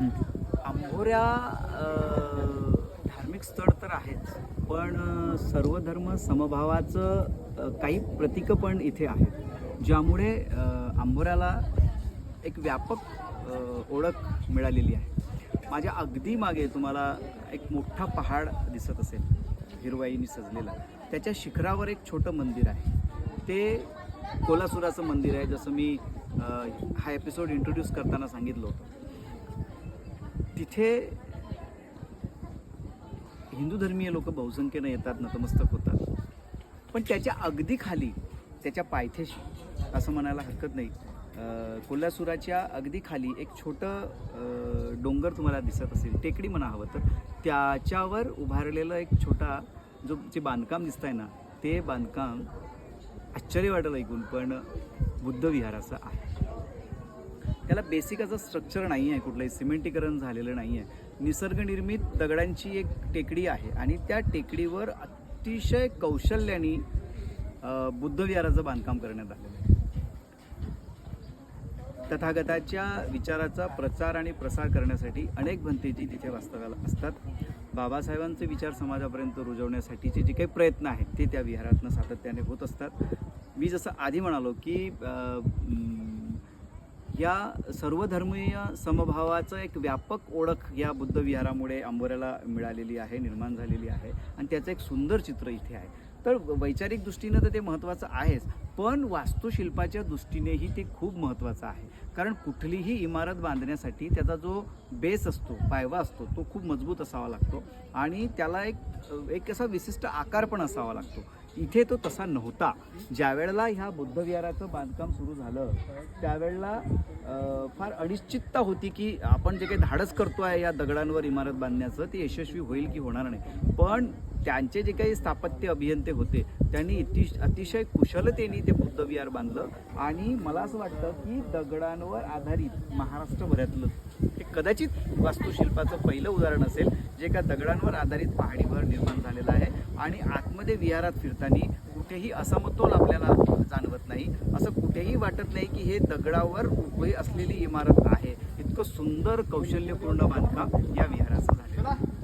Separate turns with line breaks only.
आंबोऱ्या धार्मिक स्थळ तर आहेच पण सर्वधर्म सर्व धर्म समभावाचं काही प्रतीकं पण इथे आहेत ज्यामुळे आंभोऱ्याला आंबोऱ्याला एक व्यापक ओळख मिळालेली आहे. माझ्या अगदी मागे तुम्हाला एक मोठा पहाड दिसत असेल हिरवाईने सजलेला. त्याच्या शिखरावर एक छोटं मंदिर आहे. ते कोलासुराचं मंदिर आहे जसं मी हा एपिसोड इंट्रोड्यूस करताना सांगितलं होतं. तिथे हिंदू धर्मीय लोक बहुसंख्येनं येतात नतमस्तक होतात. पण त्याच्या अगदी खाली त्याच्या पायथ्याशी असं म्हणायला हरकत नाही. कोल्हासुराच्या अगदी खाली एक छोटं डोंगर तुम्हाला दिसत असेल टेकडी म्हणा हवं तर त्याच्यावर उभारलेलं एक छोटा जो जे बांधकाम दिसत आहे ना ते बांधकाम आश्चर्य वाटेल ऐकून पण बुद्ध विहाराचं आहे. त्याला बेसिक असं स्ट्रक्चर नाही आहे कुठलंही सिमेंटीकरण झालेलं नाही आहे निसर्गनिर्मित दगडांची एक टेकडी आहे आणि त्या टेकडीवर अतिशय कौशल्याने बुद्धविहाराचं बांधकाम करण्यात आलेलं आहे. तथागताच्या विचाराचा प्रचार आणि प्रसार करण्यासाठी अनेक भंतेजी तिथे वास्तव्याला असतात. बाबासाहेबांचे विचार समाजापर्यंत रुजवण्यासाठीचे जे काही प्रयत्न आहेत ते त्या विहारातनं सातत्याने होत असतात. मी जसं आधी म्हणालो की या सर्वधर्मीय समभावाचं एक व्यापक ओळख या बुद्ध विहारामुळे अंबोऱ्याला मिळालेली आहे निर्माण झालेली आहे आणि त्याचं एक सुंदर चित्र इथे आहे. तर वैचारिक दृष्टीनं तर ते महत्त्वाचं आहेच पण वास्तुशिल्पाच्या दृष्टीनेही ते खूप महत्त्वाचं आहे. कारण कुठलीही इमारत बांधण्यासाठी त्याचा जो बेस असतो पायवा असतो तो खूप मजबूत असावा लागतो आणि त्याला एक एक असा विशिष्ट आकार पण असावा लागतो. इथे तो तसा नव्हता. ज्या वेळेला ह्या बुद्धविहाराचं बांधकाम सुरू झालं त्यावेळेला फार अनिश्चितता होती की आपण जे काही धाडस करतो आहे या दगडांवर इमारत बांधण्याचं ते यशस्वी होईल की होणार नाही. पण त्यांचे जे काही स्थापत्य अभियंते होते त्यांनी इति अतिशय कुशलतेने ते बुद्धविहार बांधलं आणि मला असं वाटतं की दगडांवर आधारित महाराष्ट्रभरातलं हे कदाचित वास्तुशिल्पाचं पहिलं उदाहरण असेल जे का दगडांवर आधारित पहाडीवर निर्माण झालेलं आहे आणि आतमध्ये विहारात फिरताना कुठेही असमतोल आपल्याला जाणवत नाही. असं कुठेही वाटत नाही की हे दगडावर उभी असलेली इमारत आहे. इतकं सुंदर कौशल्यपूर्ण बांधकाम या विहाराचं झालेलं आहे.